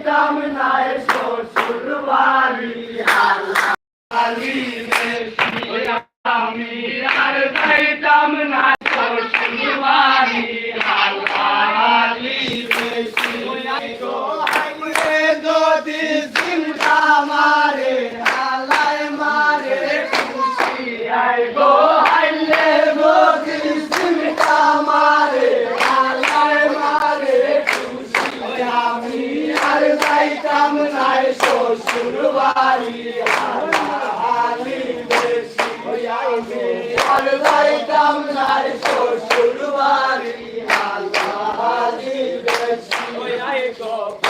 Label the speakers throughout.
Speaker 1: যেতাম নায় শ্বশুর বাড়ি আমি আর যাইতাম না শ্বশুর বাড়ি যদি চিন্তা মারে হালায় মারে খুশি আইব আর যাইতাম নাই শ্বশুর বাড়ি হালি বেশি আর যাইতাম নাই শ্বশুর বাড়ি হালি বেশি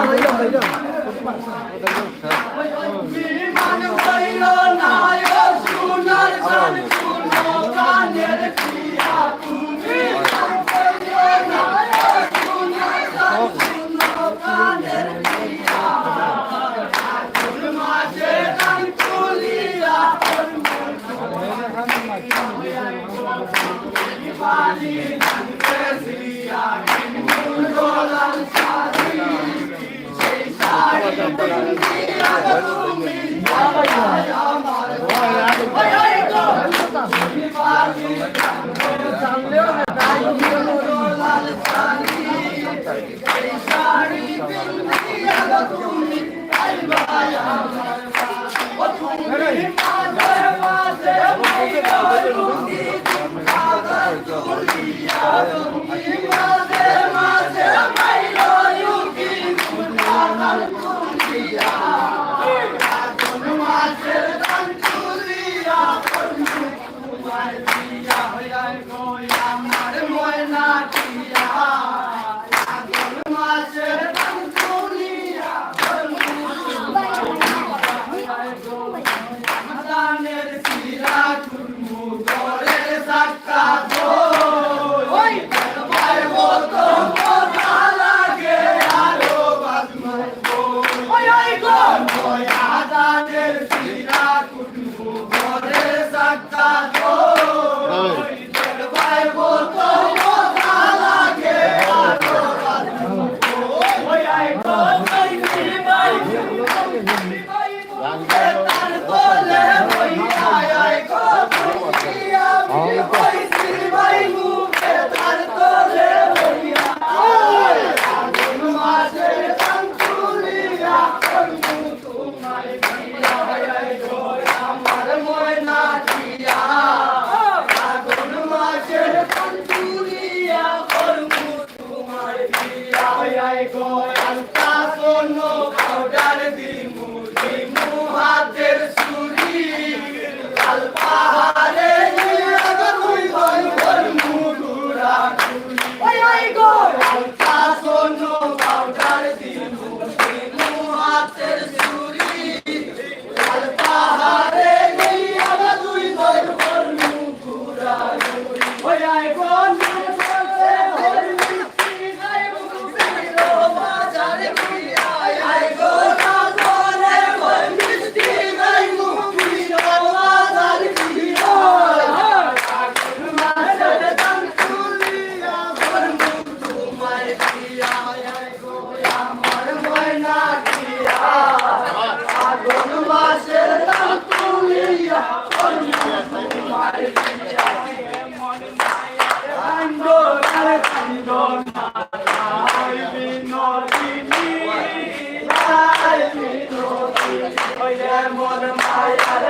Speaker 1: lang, wait lang, wait lang. مي پاري گان من سان ليو نه হইলাম কই আমার ময়না Oi, ai, goi. Adam, I Adam.